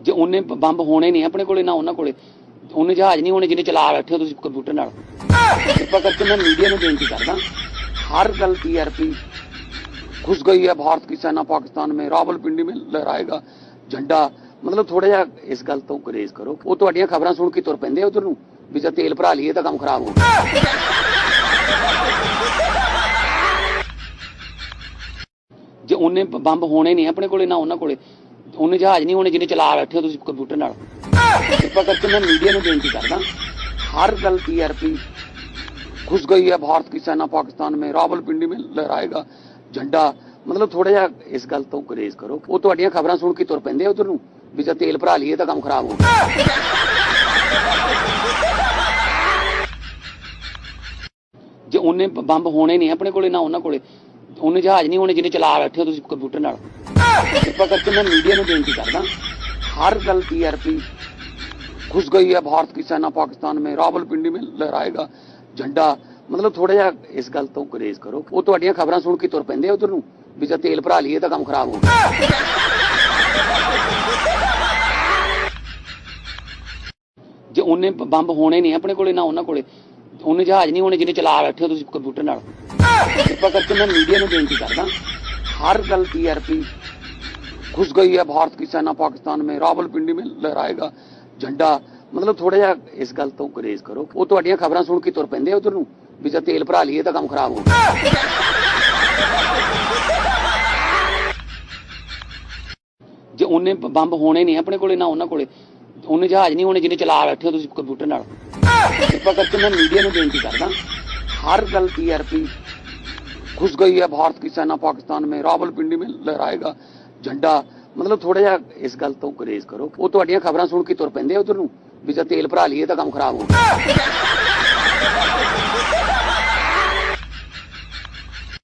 ਜੇ ਉਹਨੇ ਬ- ਬੰਬ ਹੋਣੇ ਨਹੀਂ ਆਪਣੇ ਕੋਲੇ ਨਾ ਉਹਨਾਂ ਕੋਲੇ ਉਹਨੇ ਜਹਾਜ਼ ਨਹੀਂ ਹੋਣੇ ਜਿਹਨੇ ਚਲਾ ਬੈਠੇ ਹੋ ਤੁਸੀਂ ਕੰਪਿਊਟਰ ਨਾਲ ਕਿਰਪਾ ਕਰਕੇ ਮੈਂ ਮੀਡੀਆ ਨੂੰ ਬੇਨਤੀ ਕਰਦਾ हर कल टीआरपी घुस गई है भारत की सेना पाकिस्तान में रावलपिंडी में लहराएगा झंडा ਮਤਲਬ ਥੋੜਾ ਜਿਹਾ ਇਸ ਗੱਲ ਤੋਂ ਗਰੇਜ਼ ਕਰੋ ਉਹ ਤੁਹਾਡੀਆਂ ਖਬਰਾਂ ਸੁਣ ਕੇ ਤੁਰ ਪੈਂਦੇ ਆ ਉਧਰ ਨੂੰ ਵੀ ਜੇ ਤੇਲ ਭਰਾ ਲਈਏ ਤਾਂ ਕੰਮ ਖਰਾਬ ਹੋ ਗਿਆ ਜੇ ਉਹਨੇ ਬ- ਬੰਬ ਹੋਣੇ ਨਹੀਂ ਆਪਣੇ ਕੋਲੇ ਨਾ ਉਹਨਾਂ ਕੋਲੇ ਉਹਨੇ ਜਹਾਜ਼ ਨਹੀਂ ਹੋਣੇ ਜਿਹਨੇ ਚਲਾ ਬੈਠੇ ਹੋ ਤੁਸੀਂ ਕੰਪਿਊਟਰ ਨਾਲ ਕਿਰਪਾ ਕਰਕੇ ਮੈਂ ਮੀਡੀਆ ਨੂੰ ਬੇਨਤੀ ਕਰਦਾ ਹਰ ਗੱਲ टीआरपी घुस गई है भारत की सेना पाकिस्तान में रावलपिंडी में लहराएगा झंडा ਮਤਲਬ ਥੋੜਾ ਜਿਹਾ ਇਸ ਗੱਲ ਤੋਂ ਗਰੇਜ਼ ਕਰੋ ਉਹ ਤੁਹਾਡੀਆਂ ਖਬਰਾਂ ਸੁਣ ਕੇ ਤੁਰ ਪੈਂਦੇ ਆ ਉਧਰ ਨੂੰ ਵੀ ਜੇ ਤੇਲ ਭਰਾ ਲਈਏ ਤਾਂ ਕੰਮ ਖਰਾਬ ਹੋ ਗਿਆ ਜੇ ਉਹਨੇ ਬ- ਬੰਬ ਹੋਣੇ ਨਹੀਂ ਆਪਣੇ ਕੋਲੇ ਨਾ ਉਹਨਾਂ ਕੋਲੇ ਉਹਨੇ ਜਹਾਜ਼ ਨਹੀਂ ਹੋਣੇ ਜਿਹਨੇ ਚਲਾ ਬੈਠੇ ਹੋ ਤੁਸੀਂ ਕੰਪਿਊਟਰ ਨਾਲ ਕਿਰਪਾ ਕਰਕੇ ਮੈਂ ਮੀਡੀਆ ਨੂੰ ਬੇਨਤੀ ਕਰਦਾ ਹਰ ਗੱਲ टीआरपी घुस गई है भारत की सेना पाकिस्तान में रावलपिंडी में लहराएगा झंडा ਮਤਲਬ ਥੋੜਾ ਜਿਹਾ ਇਸ ਗੱਲ ਤੋਂ ਗਰੇਜ਼ ਕਰੋ ਉਹ ਤੁਹਾਡੀਆਂ ਖਬਰਾਂ ਸੁਣ ਕੇ ਤੁਰ ਪੈਂਦੇ ਆ ਉਧਰ ਨੂੰ ਵੀ ਜੇ ਤੇਲ ਭਰਾ ਲਈਏ ਤਾਂ ਕੰਮ ਖਰਾਬ ਹੋ ਗਿਆ ਜੇ ਉਹਨੇ ਬ- ਬੰਬ ਹੋਣੇ ਨਹੀਂ ਆਪਣੇ ਕੋਲੇ ਨਾ ਉਹਨਾਂ ਕੋਲੇ ਉਹਨੇ ਜਹਾਜ਼ ਨਹੀਂ ਹੋਣੇ ਜਿਹਨੇ ਚਲਾ ਬੈਠੇ ਹੋ ਤੁਸੀਂ ਕੰਪਿਊਟਰ ਨਾਲ ਕਿਰਪਾ ਕਰਕੇ ਮੈਂ ਮੀਡੀਆ ਨੂੰ ਬੇਨਤੀ ਕਰਦਾ ਹਰ ਗੱਲ टीआरपी घुस गई है भारत की सेना पाकिस्तान में रावलपिंडी में लहराएगा झंडा ਮਤਲਬ ਥੋੜਾ ਜਿਹਾ ਇਸ ਗੱਲ ਤੋਂ ਗਰੇਜ਼ ਕਰੋ ਉਹ ਤੁਹਾਡੀਆਂ ਖਬਰਾਂ ਸੁਣ ਕੇ ਤੁਰ ਪੈਂਦੇ ਆ ਉਧਰ ਨੂੰ ਵੀ ਜੇ ਤੇਲ ਭਰਾ ਲਈਏ ਤਾਂ ਕੰਮ ਖਰਾਬ ਹੋ ਗਿਆ ਜੇ ਉਹਨੇ ਬ- ਬੰਬ ਹੋਣੇ ਨਹੀਂ ਆਪਣੇ ਕੋਲੇ ਨਾ ਉਹਨਾਂ ਕੋਲੇ ਉਹਨੇ ਜਹਾਜ਼ ਨਹੀਂ ਹੋਣੇ ਜਿਹਨੇ ਚਲਾ ਬੈਠੇ ਹੋ ਤੁਸੀਂ ਕੰਪਿਊਟਰ ਨਾਲ ਕਿਰਪਾ ਕਰਕੇ ਮੈਂ ਮੀਡੀਆ ਨੂੰ ਬੇਨਤੀ ਕਰਦਾ ਹਰ ਗੱਲ टीआरपी घुस गई है भारत की सेना पाकिस्तान में रावलपिंडी में लहराएगा झंडा ਮਤਲਬ ਥੋੜਾ ਜਿਹਾ ਇਸ ਗੱਲ ਤੋਂ ਗਰੇਜ਼ ਕਰੋ ਉਹ ਤੁਹਾਡੀਆਂ ਖਬਰਾਂ ਸੁਣ ਕੇ ਤੁਰ ਪੈਂਦੇ ਆ ਉਧਰ ਨੂੰ ਵੀ ਜੇ ਤੇਲ ਭਰਾ ਲਈਏ ਤਾਂ ਕੰਮ ਖਰਾਬ ਹੋ ਗਿਆ